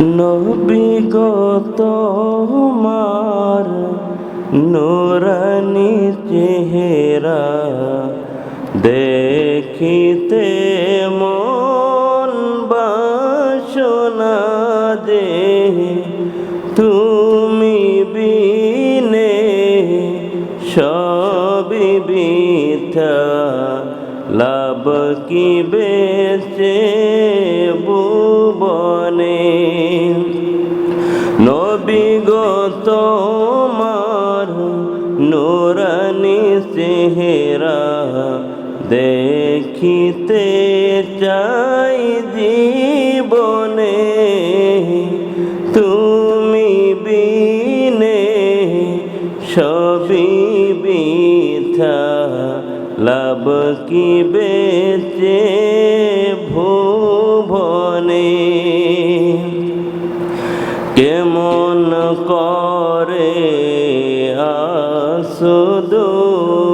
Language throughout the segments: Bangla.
নবিগত মার নোরানি চেহারা দেখিতে মন বাসনা যে তুমি বিনে সবই বিথা, লাভ কি বেচে ভুবনে চেহারা দেখিতে চাই জীবনে। তুমি বিনে সবই বিথা, লাভ কি বেচে ভুবনে? কেমন করে আসুদূরে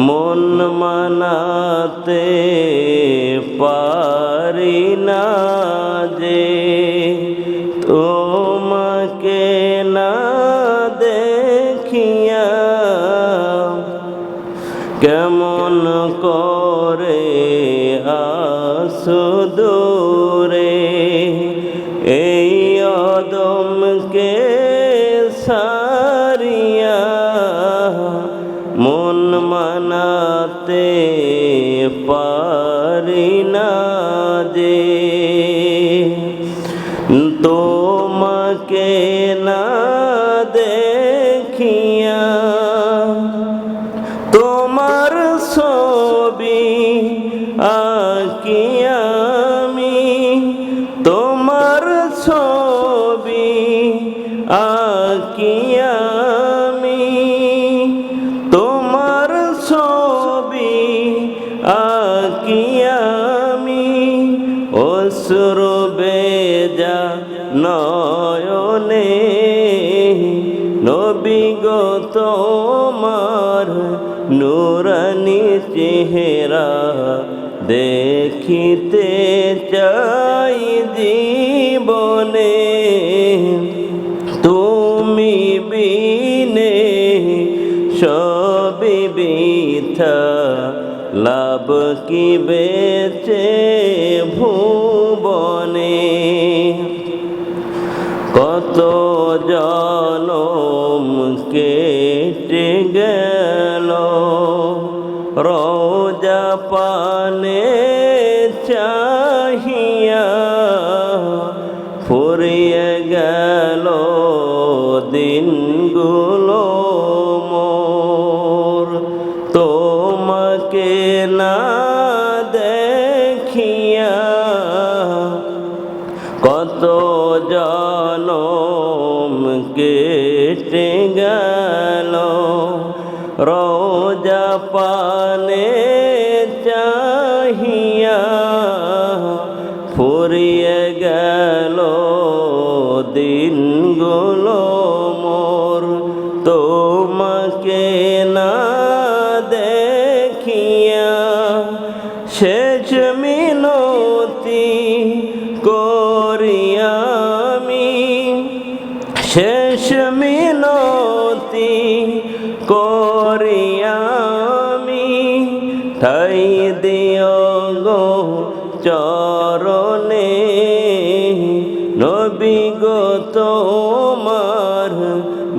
মন মানাতে পারি না যে তোমাকে না দেখিয়া কেমন করে আসুদূরে এই অদমকে সারিয়া মানাতে পারি না যে। তোমাকে না আঁকি আমি অসুর বেজা নয়নে নবিগত মার নুরানি চেহারা দেখিতে চাই জীবনে। তুমি বিনে বিথা লাভ কি বেচে ভুবনে? কত জনম কেটে গেল, রোজা পানে চাহিয়া ফুরিয়ে গেল দিনগুলো। কত জনম কেটে গেল। রোজা পানে চাহিয়া ফুরিয়ে গেল দিনগুলো মোর। তোমাকে না দেখিয়া শেষ মিনতি করিয়ামি ঠাই দিও গো চরণে। নবিগত মার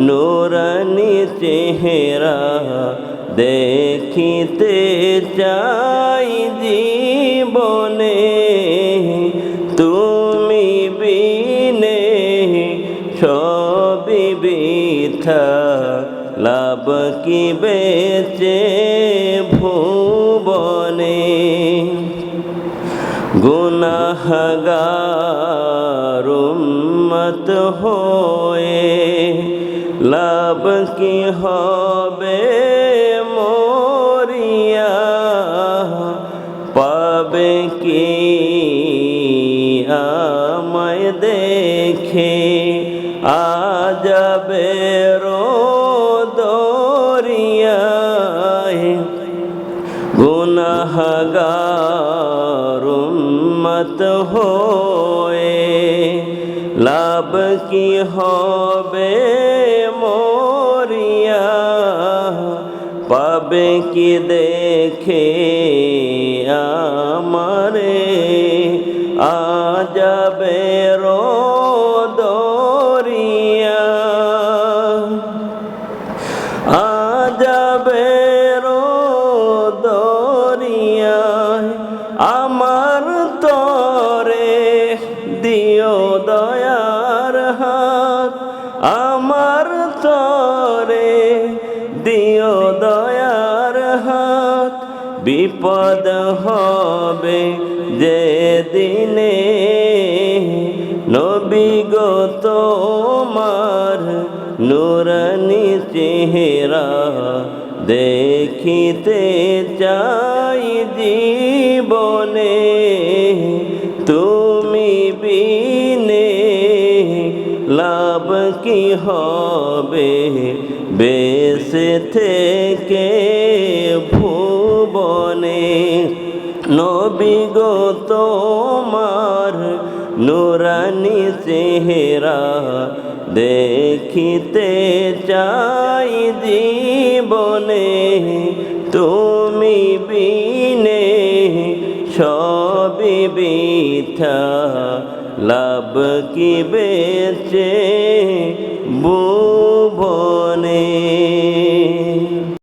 নুরানি চেহারা দেখিতে চাই জীবনে। তুমি বিনে সবই বিথা লাভ কি বেচে ভুবনে? গুনাহগার উম্মত হয়ে লাভ কি হবে মরিয়া? পাবে কি আমায় দেখে আ যাবে গুনাগার উম্মত হয়ে লাভ কি হবে মরিয়া পাবে কি দেখে আমারে আজাবে দরিয়া আজাবে আমার তরে দিও দয়ার হাত। বিপদ হবে যে দিনে নবী গো তোমার নুরানি চেহারা দেখিতে চাই জীবনে। তুমি বিনে লাভ কি হবে? বেসে থেকে ভুবনে নবী গো তোমার নুরানি চেহারা দেখিতে চাই জীবনে। তুমি বিনে সবই বিথা লাভ কি বেচে বো